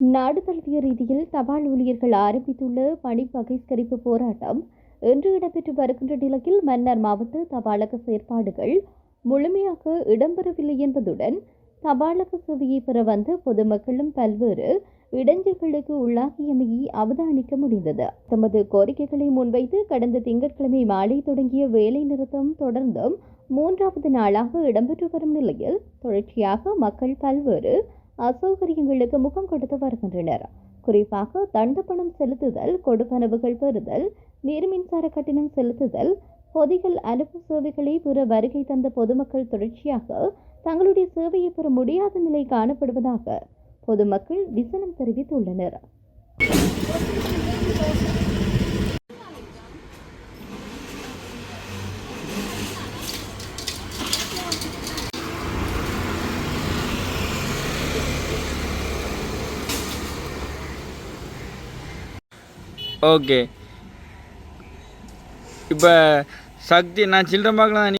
நாடு தழுவிய ரீதியில் தபால் ஊழியர்கள் ஆரம்பித்துள்ள பணி பகிஷ்கரிப்பு போராட்டம் இன்று இடம்பெற்று வருகின்ற நிலையில் மன்னர் மாவட்ட தபாலக செயற்பாடுகள் முழுமையாக இடம்பெறவில்லை என்பதுடன் தபாலக சேவையை பெற வந்த பொதுமக்களும் பல்வேறு இடைஞ்சல்களுக்கு உள்ளாகியமையை அவதானிக்க முடிந்தது. தமது கோரிக்கைகளை முன்வைத்து கடந்த திங்கட்கிழமை மாலை தொடங்கிய வேலை நிறுத்தம் தொடர்ந்தும் மூன்றாவது நாளாக இடம்பெற்று வரும் நிலையில் தொடர்ச்சியாக மக்கள் பல்வேறு அசௌகரியங்களுக்கு முகம் கொடுத்து வருகின்றனர். குறிப்பாக தண்ட பணம் செலுத்துதல் கொடுப்பனவுகள் பெறுதல் நீர் மின்சார கட்டணம் செலுத்துதல் பொதிகள் அனுப்பு சேவைகளை பெற வருகை தந்த பொதுமக்கள் தொடர்ச்சியாக தங்களுடைய சேவையை பெற முடியாத நிலை காணப்படுவதாக பொதுமக்கள் விசனம் தெரிவித்துள்ளனர். ஓகே இப்போ சக்தி நான் சில்லறை பார்க்கலாம்